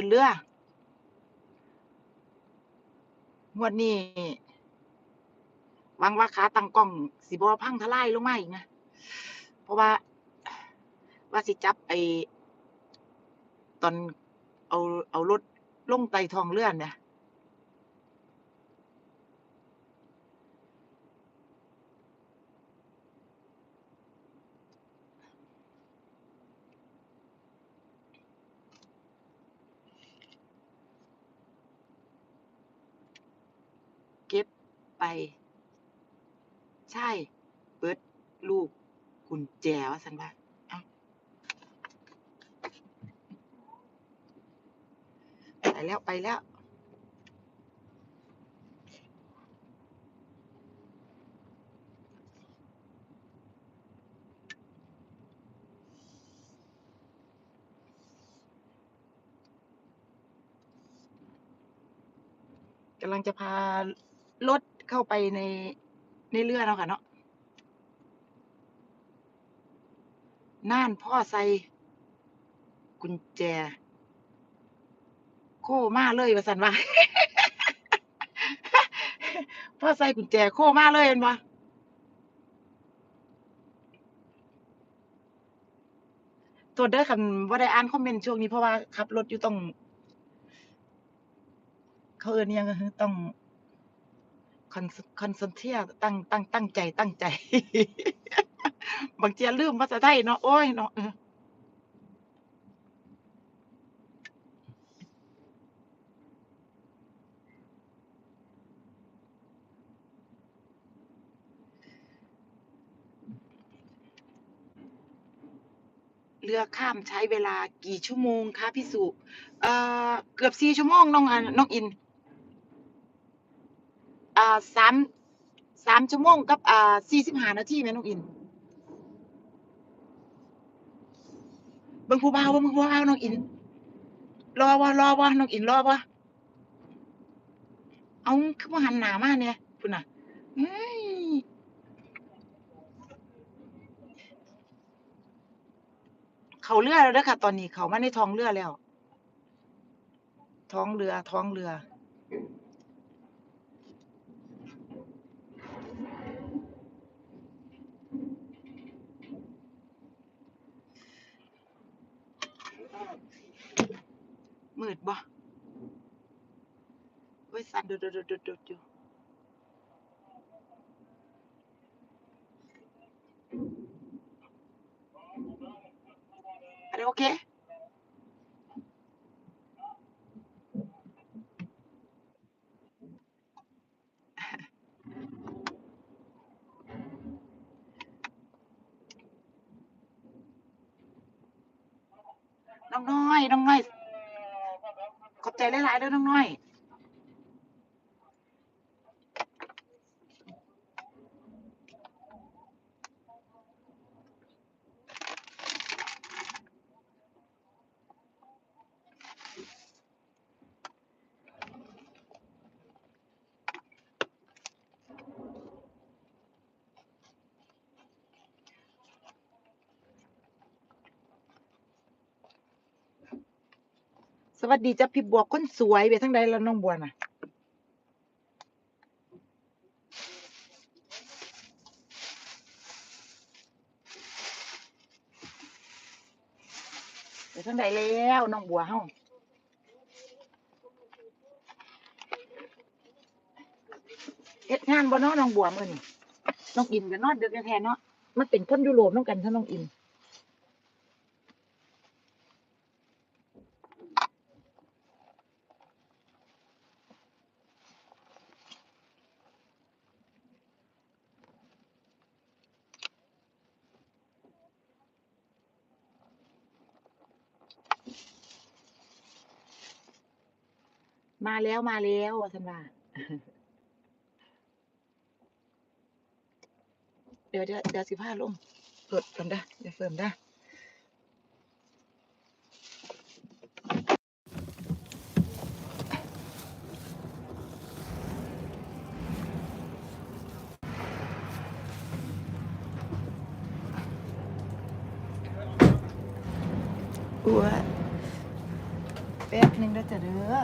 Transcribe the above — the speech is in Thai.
ขึ้นเรืองวดนี้หวังว่าขาตั้งกล้องสิบอพังทลายลงมาอีกนะเพราะว่า ว่าสิจับไอตอนเอาเอารถลงไตทองเลื่อนเนี่ย ไป ใช่เปิดลูกกุญแจว่าสันว่าไปแล้วไปแล้วกำลังจะพารถ เข้าไปในในเรือแล้วค่ะเนาะน่านพ่อใส่กุญแจ โค้มาเลยว่าสันว่าพ่อใส่กุญแจโค้มาเลยเห็นบ่ตัวเด้อคันว่าได้อ่านคอมเมนต์ช่วงนี้เพราะว่าขับรถอยู่ต้อง เขาเอิ้นอิหยังต้อง คอนคอนเซนเทรตตั้งตั้งตั้งใจตั้งใจ บางเทียลืมภาษาไทยเนาะโอ้ยเนาะเออเรือข้ามใช้เวลากี่ชั่วโมงคะพี่สุเอ่อเกือบสี่ชั่วโมงน้องอันน้องอิน อ่าสามสามชั่วโมงกับอ่าสี่สิบห้านาทีแม่น้องอินบิ่งผู้บ่าวบิ่งผู้บ่าวน้องอิน รอบ่รอบ่น้องอินรอบ่เอาคือบ่หันหนามากเนี่ยพุ่นน่ะเขาเรือแล้วค่ะตอนนี้เขามาในท้องเรือแล้ว ท้องเรือท้องเรือ มืดบ่เว้ยสั่นดุดๆๆๆๆอยู่อะไรโอเค น้องน้อย น้องน้อย ขอบใจหลายๆเด้อน้องน้อย สวัสดีจ้ะพี่บัวคนสวยไปทั้งใดแล้วน้องบัวน่ะ ไปทั้งใดแล้วน้องบัวเฮาเฮ็ดงานบ่เนาะน้องบัวมื้อนี้น้องอินก็นอนดึกแท้ๆเนาะมันเป็นคนยุโรปนำกันซะน้องอิน มาแล้วมาแล้วว่านว่าเดี๋ยวเดี๋ยวเดี๋ยวสิพาลงรถก่อนเด้เดี๋ยวเฟิ่มเด้ออ้วแป๊บนึงเด้อจ้ะเด้อ